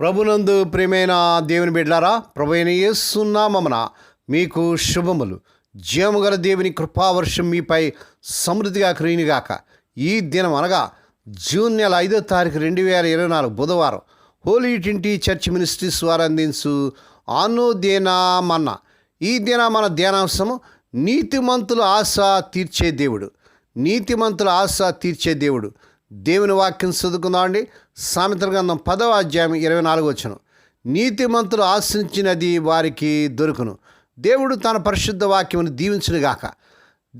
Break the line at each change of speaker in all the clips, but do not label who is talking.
ప్రభునందు ప్రేమైన దేవుని బిడ్డారా ప్రభు అయిన యేసునామమున మీకు శుభములు. జీవముగల దేవుని కృపావర్షం మీపై సమృద్ధిగా క్రీనిగాక ఈ దినం అనగా జూన్ నెల ఐదో తారీఖు రెండు వేల ఇరవై నాలుగు బుధవారం హోలీ ట్వంటీ చర్చ్ మినిస్ట్రీస్ వారు అందించు అనుదేనామన్న ఈ దిన మన ధ్యానాంశము నీతిమంతుల ఆశ తీర్చే దేవుడు. నీతిమంతుల ఆశ తీర్చే దేవుడు. దేవుని వాక్యం చదువుకుందామండి. సామెతల గ్రంథం పదవ అధ్యాయం ఇరవై నాలుగు వచ్చను నీతిమంతులు ఆశించినది వారికి దొరుకును. దేవుడు తన పరిశుద్ధ వాక్యమును దీవించునుగాక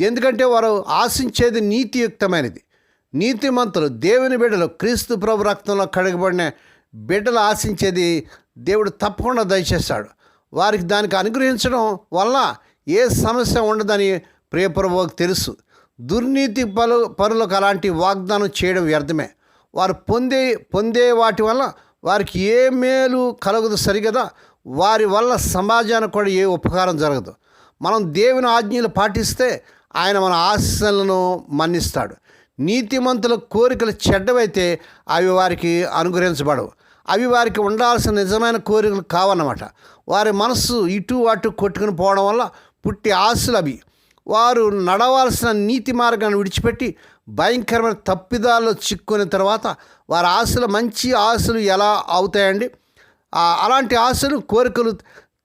ఎందుకంటే వారు ఆశించేది నీతియుక్తమైనది. నీతిమంతులు దేవుని బిడ్డలు క్రీస్తు ప్రభు రక్తంలో కడగబడిన బిడ్డలు ఆశించేది దేవుడు తప్పకుండా దయచేస్తాడు. వారికి దానికి అనుగ్రహించడం వల్ల ఏ సమస్య ఉండదని ప్రియప్రభువుకు తెలుసు. దుర్నీతి పలు పరులకు అలాంటి వాగ్దానం చేయడం వ్యర్థమే. వారు పొందే పొందే వాటి వల్ల వారికి ఏ మేలు కలగదు సరిగదా వారి వల్ల సమాజానికి కూడా ఏ ఉపకారం జరగదు. మనం దేవుని ఆజ్ఞలు పాటిస్తే ఆయన మన ఆశలను మన్నిస్తాడు. నీతిమంతుల కోరికలు చెడ్డవైతే అవి వారికి అనుగ్రహించబడవు. అవి వారికి ఉండాల్సిన నిజమైన కోరికలు కావన్నమాట. వారి మనస్సు ఇటు అటు కొట్టుకుని పోవడం వల్ల పుట్టి ఆశలు అవి. వారు నడవాల్సిన నీతి మార్గాన్ని విడిచిపెట్టి భయంకరమైన తప్పిదాల్లో చిక్కున్న తర్వాత వారి ఆశలు మంచి ఆశలు ఎలా అవుతాయండి? అలాంటి ఆశలు కోరికలు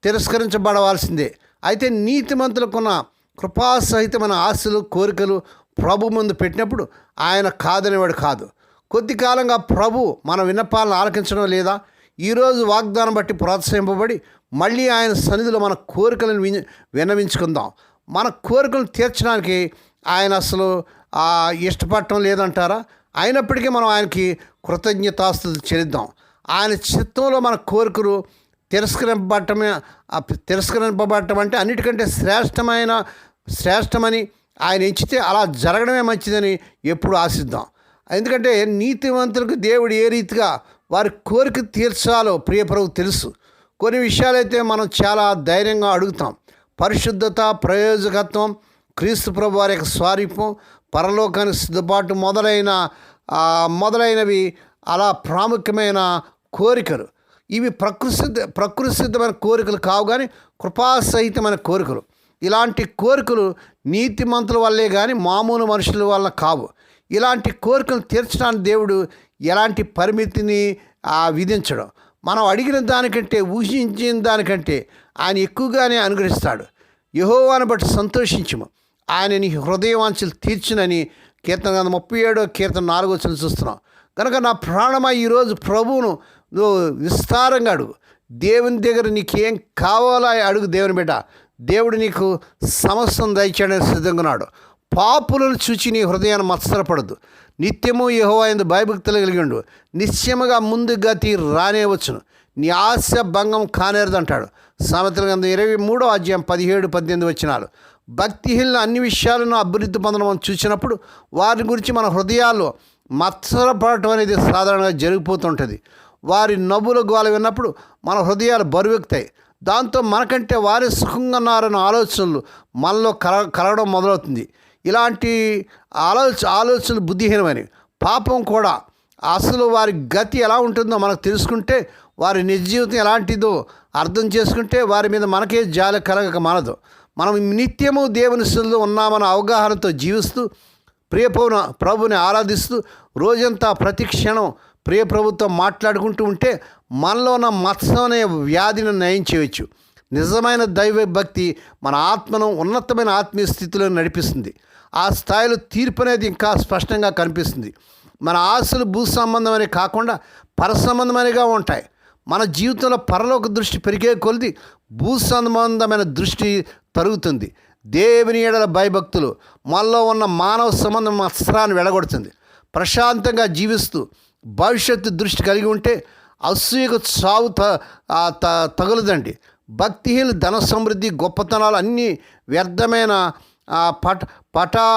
తిరస్కరించబడవలసిందే. అయితే నీతిమంతులకున్న కృపాసహితమైన ఆశలు కోరికలు ప్రభు ముందు పెట్టినప్పుడు ఆయన కాదనేవాడు కాదు. కొద్ది కాలంగా ప్రభు మన విన్నపాలను ఆలకించడం లేదా ఈరోజు వాగ్దానం బట్టి ప్రోత్సహింపబడి మళ్ళీ ఆయన సన్నిధిలో మన కోరికలను విన్ విన్నవించుకుందాం. మన కోరికలను తీర్చడానికి ఆయన అసలు ఇష్టపడటం లేదంటారా? అయినప్పటికీ మనం ఆయనకి కృతజ్ఞతాస్తులు చెల్లిద్దాం. ఆయన చిత్తంలో మన కోరికలు తిరస్కరింపబడటమే తిరస్కరింపబడటం అంటే అన్నిటికంటే శ్రేష్టమైన శ్రేష్టమని ఆయన ఎంచితే అలా జరగడమే మంచిదని ఎప్పుడు ఆశిద్దాం. ఎందుకంటే నీతివంతులకు దేవుడు ఏ రీతిగా వారి కోరిక తీర్చాలో ప్రియప్రభు తెలుసు. కొన్ని విషయాలైతే మనం చాలా ధైర్యంగా అడుగుతాం. పరిశుద్ధత ప్రయోజకత్వం క్రీస్తు ప్రభు వారి యొక్క స్వారూప్యం పరలోకానికి సిద్ధపాటు మొదలైన మొదలైనవి అలా ప్రాముఖ్యమైన కోరికలు. ఇవి ప్రకృతి ప్రకృతి సిద్ధమైన కోరికలు కావు కానీ కృపాసహితమైన కోరికలు. ఇలాంటి కోరికలు నీతిమంతుల వల్లే కానీ మామూలు మనుషుల వల్ల కావు. ఇలాంటి కోరికలు తీర్చడానికి దేవుడు ఎలాంటి పరిమితిని విధించడం? మనం అడిగిన దానికంటే ఊహించిన దానికంటే ఆయన ఎక్కువగానే అనుగ్రహిస్తాడు. యహోవాను బట్టి సంతోషించము. ఆయన నీ హృదయవాంఛలు తీర్చునని కీర్తన గ్రంథం ముప్పై ఏడో కీర్తన నాలుగో వచ్చిన చూస్తున్నాం. కనుక నా ప్రాణమా ఈరోజు ప్రభువును నువ్వు విస్తారంగా అడుగు. దేవుని దగ్గర నీకేం కావాలో అడుగు దేవుని బిడ్డ. దేవుడు నీకు సమస్తం దయచేయడానికి సిద్ధంగా ఉన్నాడు. పాపులను చూచి నీ హృదయాన్ని మత్సరపడదు నిత్యము యహోవాయందు భయభక్తులు కలిగి ఉండు. నిశ్చయముగా ముందు గతి రానేవచ్చును. నీ ఆశ భంగం కానేరదు అంటాడు. సామెతల గ్రంథం ఇరవై మూడో అధ్యాయం పదిహేడు పద్దెనిమిది వచ్చినాలు భక్తిహీన అన్ని విషయాలను అభివృద్ధి పొందడం చూసినప్పుడు వారి గురించి మన హృదయాల్లో మత్సరపడటం అనేది సాధారణంగా జరిగిపోతుంటుంది. వారి నవ్వుల గోల విన్నప్పుడు మన హృదయాలు బరువెక్కుతాయి. దాంతో మనకంటే వారి సుఖంగా ఉన్నారన్న ఆలోచనలు మనలో కల కలగడం మొదలవుతుంది. ఇలాంటి ఆలోచ ఆలోచనలు బుద్ధిహీనమైనవి. పాపం కూడా అసలు వారి గతి ఎలా ఉంటుందో మనకు తెలుసుకుంటే వారి నిజ జీవితం ఎలాంటిదో అర్థం చేసుకుంటే వారి మీద మనకే జాలి కలగక మనదు. మనం నిత్యము దేవుని స్థితిలో ఉన్నామన్న అవగాహనతో జీవిస్తూ ప్రియ ప్రభుని ఆరాధిస్తూ రోజంతా ప్రతి క్షణం ప్రియ ప్రభుత్వం మాట్లాడుకుంటూ ఉంటే మనలో ఉన్న మత్సం అనే వ్యాధిని నయం చేయవచ్చు నిజమైన దైవ భక్తి మన ఆత్మను ఉన్నతమైన ఆత్మీయ స్థితిలో నడిపిస్తుంది. ఆ స్థాయిలో తీర్పు అనేది ఇంకా స్పష్టంగా కనిపిస్తుంది. మన ఆశలు భూ సంబంధమని కాకుండా పర సంబంధమైనగా ఉంటాయి. మన జీవితంలో పరలోక దృష్టి పెరిగే కొలిది భూ సంబంధమైన దృష్టి తరుగుతుంది దేవుని ఏడల భయభక్తులు మనలో ఉన్న మానవ సంబంధం అస్త్రాన్ని వెడగొడుతుంది. ప్రశాంతంగా జీవిస్తూ భవిష్యత్తు దృష్టి కలిగి ఉంటే అసూయకు చావు త తగులదండి. భక్తిహీన ధన సమృద్ధి గొప్పతనాలు అన్నీ వ్యర్థమైన పట పటా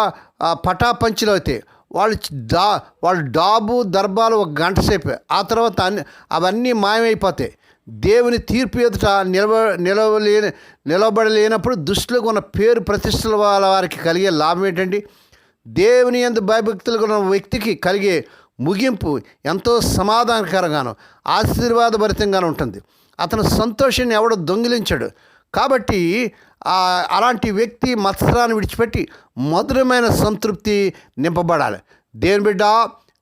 పటాపంచులు అవుతాయి వాళ్ళు డా వాళ్ళు డాబు దర్బాలు ఒక గంట సేపు. ఆ తర్వాత అన్ని అవన్నీ మాయమైపోతాయి. దేవుని తీర్పు ఎదుట నిలవ నిలవలేని నిలబడలేనప్పుడు దుష్టులకు ఉన్న పేరు ప్రతిష్టల వాళ్ళ వారికి కలిగే లాభం ఏంటండి? దేవుని ఎందు భయభక్తులు ఉన్న వ్యక్తికి కలిగే ముగింపు ఎంతో సమాధానకరంగాను ఆశీర్వాదభరితంగాను ఉంటుంది. అతను సంతోషాన్ని ఎవడో దొంగిలించాడు. కాబట్టి అలాంటి వ్యక్తి మత్సరాన్ని విడిచిపెట్టి మధురమైన సంతృప్తి నింపబడాలి. దేవుని బిడ్డ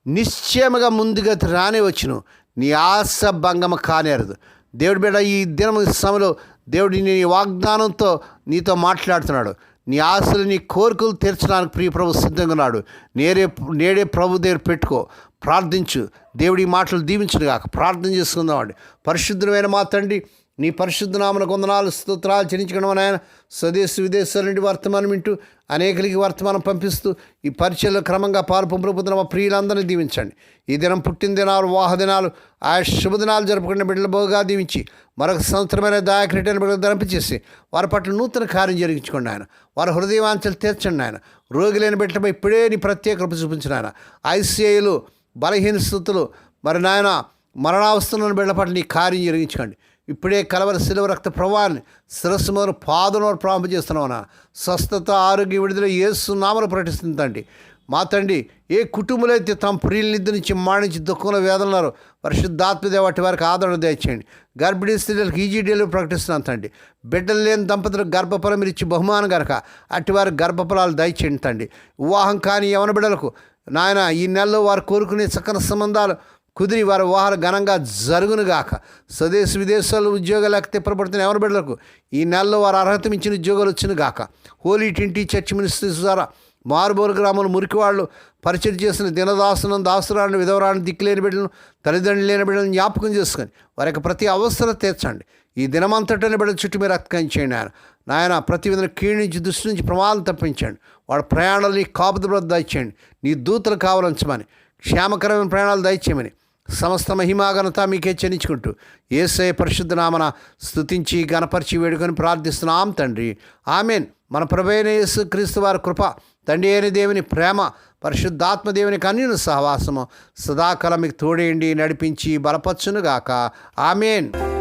నిశ్చయముగా ముందుగతి రానే వచ్చును. నీ ఆశ భంగమ కానేరదు. దేవుడి బిడ్డ ఈ దినం సమయంలో దేవుడి నీ వాగ్దానంతో నీతో మాట్లాడుతున్నాడు. నీ ఆశలు నీ కోరికలు తీర్చడానికి ప్రియ ప్రభు సిద్ధంగా ఉన్నాడు. నేరే నేడే ప్రభు దగ్గర పెట్టుకో. ప్రార్థించు. దేవుడి మాటలు దీవించను కాక ప్రార్థన చేసుకుందామండి. పరిశుద్ధమైన మా తండ్రి నీ పరిశుద్ధనామన కొందనాలు స్తోత్రాలు చెల్లించడం ఆయన స్వదేశ విదేశాల నుండి వర్తమానం వింటూ అనేకలకి వర్తమానం పంపిస్తూ ఈ పరిచయలో క్రమంగా పాలు పంపుతున్న మా ప్రియులందరినీ దీవించండి. ఈ దినం పుట్టిన దినాలు వాహ దినాలు ఆ శుభదినాలు జరుపుకున్న బిడ్డలు బహుగా దీవించి మరొక సంవత్సరమైన దాయకరిటైన బిడ్డలు ధరింపచేసి వారి పట్ల నూతన కార్యం జరిగించుకోండి ఆయన వారి హృదయవాంఛలు తీర్చండి ఆయన రోగి లేని బిడ్డలపై ఇప్పుడే నీ ప్రత్యేక కృప చూపించిన ఆయన ఐసీఐలు బలహీన స్థుతులు మరి నాయన మరణావస్థలను బిడ్డల పట్ల నీ కార్యం జరిగించుకోండి. ఇప్పుడే కలవరి శిలువ రక్త ప్రవాహాన్ని శిరస్సు మొదలు పాదనోరు ప్రారంభం చేస్తున్నామన్నా స్వస్థత ఆరోగ్య విడుదల ఏసునామలు ప్రకటిస్తుందండి మా తండ్రి ఏ కుటుంబంలో అయితే తమ ప్రియుల నిద్ర నుంచి మాణించి దుఃఖంలో వేదనన్నారు పరిశుద్ధాత్మదే వాటి వారికి ఆదరణ దయచేయండి. గర్భిణీ స్త్రీలకు ఈజీ డెలివరీ ప్రకటిస్తున్నాను తండ్రి. బిడ్డలు లేని దంపతులకు గర్భఫలం మీరు ఇచ్చి బహుమానం కనుక అట్టి వారి గర్భఫలాలు దయచేయండి తండ్రి. వివాహం కాని యవన బిడ్డలకు నాయన ఈ నెలలో వారు కోరుకునే చక్కని సంబంధాలు కుదిరి వారి వివాహాలు ఘనంగా జరుగునుగాక. స్వదేశ విదేశాల్లో ఉద్యోగాలకు తిప్పబడుతున్న ఎవరి బిడ్డలకు? ఈ నెలలో వారు అర్హత మించిన ఉద్యోగాలు వచ్చిన గాక హోలీ టింటి చర్చ్ మినిస్ట్రీస్ ద్వారా మారుమూల గ్రామంలో మురికివాళ్ళు పరిచయం చేసిన దినదాసనం దాసురాన్ని విధవరాన్ని దిక్కులేని బిడ్డలను తల్లిదండ్రులు లేని బిడ్డలను జ్ఞాపకం చేసుకొని వారి యొక్క ప్రతి అవసరం తీర్చండి. ఈ దినమంతటని బిడ్డల చుట్టూ మీరు రక్తం ఆయన నాయన ప్రతి విధంగా కీడు నుంచి దృష్టి నుంచి ప్రమాదం తప్పించండి. వాళ్ళ ప్రయాణాలు నీ కాపుదల దయచేయండి నీ దూతలు కావాలంచమని క్షేమకరమైన ప్రయాణాలు దయచేయమని సమస్త మహిమాఘనత మీకే చెల్లించుకుంటూ ఏసే పరిశుద్ధ నామన స్తుతించి గణపరిచి వేడుకొని ప్రార్థిస్తున్నాం తండ్రి. ఆమెన్. మన ప్రభైన యేసు క్రీస్తు వారి కృప తండ్రి అయిన దేవుని ప్రేమ పరిశుద్ధాత్మ దేవుని సహవాసము సదాకాలం మీకు తోడేయండి నడిపించి బలపచ్చునుగాక ఆమెన్.